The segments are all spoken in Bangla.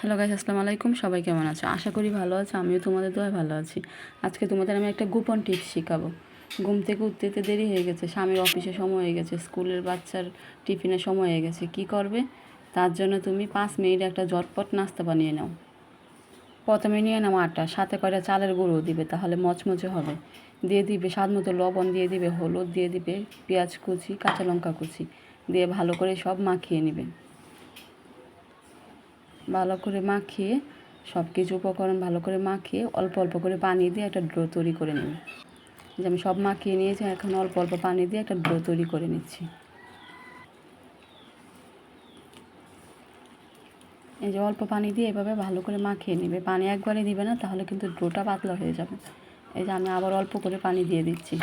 হ্যালো গাইস, আসসালামু আলাইকুম। সবাই কেমন আছো? আশা করি ভালো আছো, আমিও তোমাদের দোয়ায় ভালো আছি। আজকে তোমাদের আমি একটা গোপন টিপস শেখাবো। ঘুম থেকে উঠতে দেরি হয়ে গেছে, স্বামীর অফিসে সময় হয়ে গেছে, স্কুলের বাচ্চার টিফিনের সময় হয়ে গেছে, কি করবে? তার জন্য তুমি পাঁচ মিনিট একটা জটপট নাস্তা বানিয়ে নাও। প্রথমে নিয়ে নাও আটা, সাথে করে চালের গুঁড়ো দিবে, তাহলে মচমচে হবে। দিয়ে দিবে স্বাদ মতো লবণ, দিয়ে দিবে হলুদ, দিয়ে দিবে পেঁয়াজ কুচি, কাঁচা লঙ্কা কুচি, দিয়ে ভালো করে সব মাখিয়ে নেবে। ভালো করে মাখিয়ে সব কিছু উপকরণ ভালো করে মাখিয়ে অল্প অল্প করে পানি দিয়ে একটা ড্রো তৈরি করে নেবে যে আমি সব মাখিয়ে নিয়েছি, এখন অল্প অল্প পানি দিয়ে একটা ড্রো তৈরি করে নিচ্ছি। এই যে অল্প পানি দিয়ে এভাবে ভালো করে মাখিয়ে নেবে। পানি একবারে দিবে না, তাহলে কিন্তু ডোটা পাতলা হয়ে যাবে। এই যে আমি আবার অল্প করে পানি দিয়ে দিচ্ছি।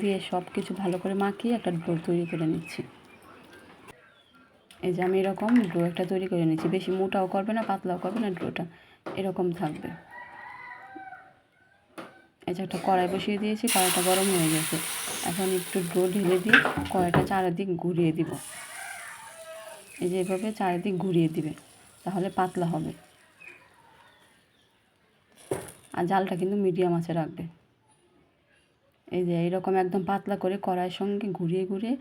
দিয়ে সব কিছু ভালো করে মাখিয়ে একটা ডো তৈরি করে নিচ্ছি। এই যে আমি এরকম ডো একটা তৈরি করে নিয়েছি বেশি মোটাও করবে না, পাতলাও করবে না ড্রোটা। এরকম থাকবে। এই যে একটা কড়াই বসিয়ে দিয়েছি, কড়াইটা গরম হয়ে গেছে। এখন একটু ডো ঢেলে দিয়ে কড়াইটা চারিদিক ঘুরিয়ে দিব। এই যে এভাবে চারিদিক ঘুরিয়ে দিবে, তাহলে পাতলা হবে। আর জালটা কিন্তু মিডিয়াম আছে রাখবে। এই যে এইরকম একদম পাতলা করে কড়াইয়ের সঙ্গে ঘুরিয়ে ঘুরিয়ে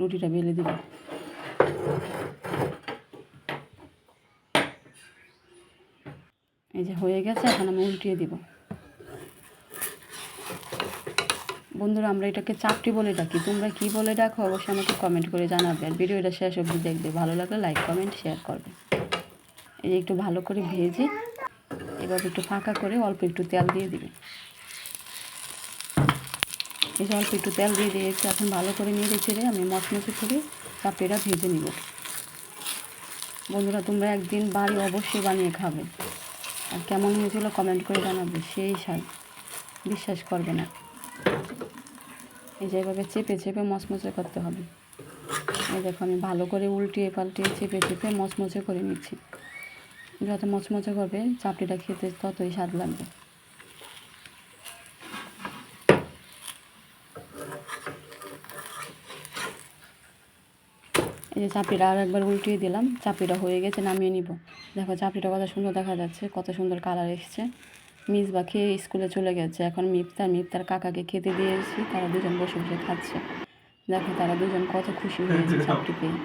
রুটিটা বেলে দিবে। এই যে হয়ে গেছে, এখন আমি উল্টিয়ে দিব। বন্ধুরা, আমরা এটাকে চাপটি বলে ডাকি। তোমরা কি বলে ডাকো, অবশ্যই আমাকে কমেন্ট করে জানাবে। আর ভিডিওটা শেষ অবধি দেখবে। ভালো লাগলে লাইক কমেন্ট শেয়ার করবে। এই যে একটু ভালো করে ভেজে, এবার একটু ফাঁকা করে অল্প একটু তেল দিয়ে দিবে। যে অল্প একটু তেল দিয়ে দিয়েছি এখন ভালো করে নেড়ে ছেড়ে আমি মচমচে করে চাপড়িটা ভেজে নিব। বন্ধুরা, তোমরা একদিন বাড়ি অবশ্যই বানিয়ে খাবে। আর কেমন হয়েছিল কমেন্ট করে জানাবে, সেই স্বাদ বিশ্বাস করবে না। এই যে এভাবে চেপে চেপে মচমচে করতে হবে। এই দেখো, আমি ভালো করে উল্টিয়ে পাল্টিয়ে চেপে চেপে মচমচে করে নিচ্ছি। যত মচমচে করবে চাপড়িটা খেতে ততই স্বাদ লাগবে। এই যে চাপিটা আর একবার উল্টিয়ে দিলাম, চাপিটা হয়ে গেছে, নামিয়ে নিব। দেখো চাপড়িটা কত সুন্দর দেখা যাচ্ছে, কত সুন্দর কালার এসছে। মিস বা খেয়ে স্কুলে চলে গেছে, এখন মিপতার মিপতার কাকাকে খেতে দিয়ে দিয়েছি, তারা দুজন বসে বসে খাচ্ছে। দেখো তারা দুজন কত খুশি হয়েছে চাপটি পেয়ে।